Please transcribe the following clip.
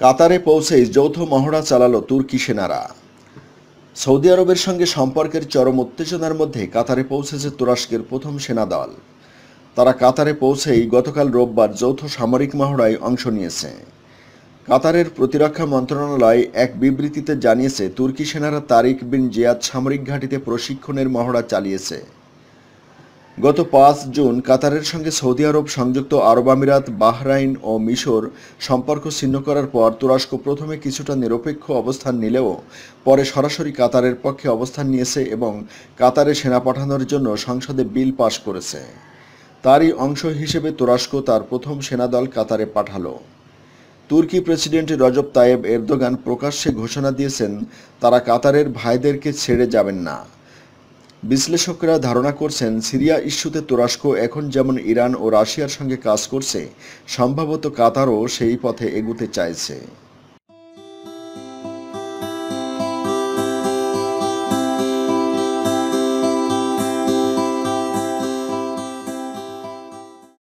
কাতারে পৌঁছেই যৌথ মহড়া চালালো তুর্কি সেনারা। সৌদি আরবের সঙ্গে সম্পর্কের চরম উত্তেজনার মধ্যে কাতারে পৌঁছেছে তুরস্কের প্রথম সেনাদল তারা কাতারে পৌঁছেই গতকাল রোববার যৌথ সামরিক মহড়ায় অংশ নিয়েছে। কাতারের প্রতিরক্ষা মন্ত্রণালয় এক বিবৃতিতে জানিয়েছে, তুর্কি সেনারা তারিক বিন জিয়াদ সামরিক ঘাঁটিতে প্রশিক্ষণের মহড়া চালিয়েছে। গত পাঁচ জুন কাতারের সঙ্গে সৌদি আরব, সংযুক্ত আরব আমিরাত, বাহরাইন ও মিশর সম্পর্ক ছিন্ন করার পর তুরস্ক প্রথমে কিছুটা নিরপেক্ষ অবস্থান নিলেও পরে সরাসরি কাতারের পক্ষে অবস্থান নিয়েছে এবং কাতারে সেনা পাঠানোর জন্য সংসদে বিল পাশ করেছে। তারই অংশ হিসেবে তুরস্ক তার প্রথম সেনাদল কাতারে পাঠালো। তুর্কি প্রেসিডেন্ট রজব তায়েব এরদোগান প্রকাশ্যে ঘোষণা দিয়েছেন, তারা কাতারের ভাইদেরকে ছেড়ে যাবেন না। বিশ্লেষকরা ধারণা করছেন, সিরিয়া ইস্যুতে তুরস্ক এখন যেমন ইরান ও রাশিয়ার সঙ্গে কাজ করছে, সম্ভবত কাতারও সেই পথে এগুতে চাইছে।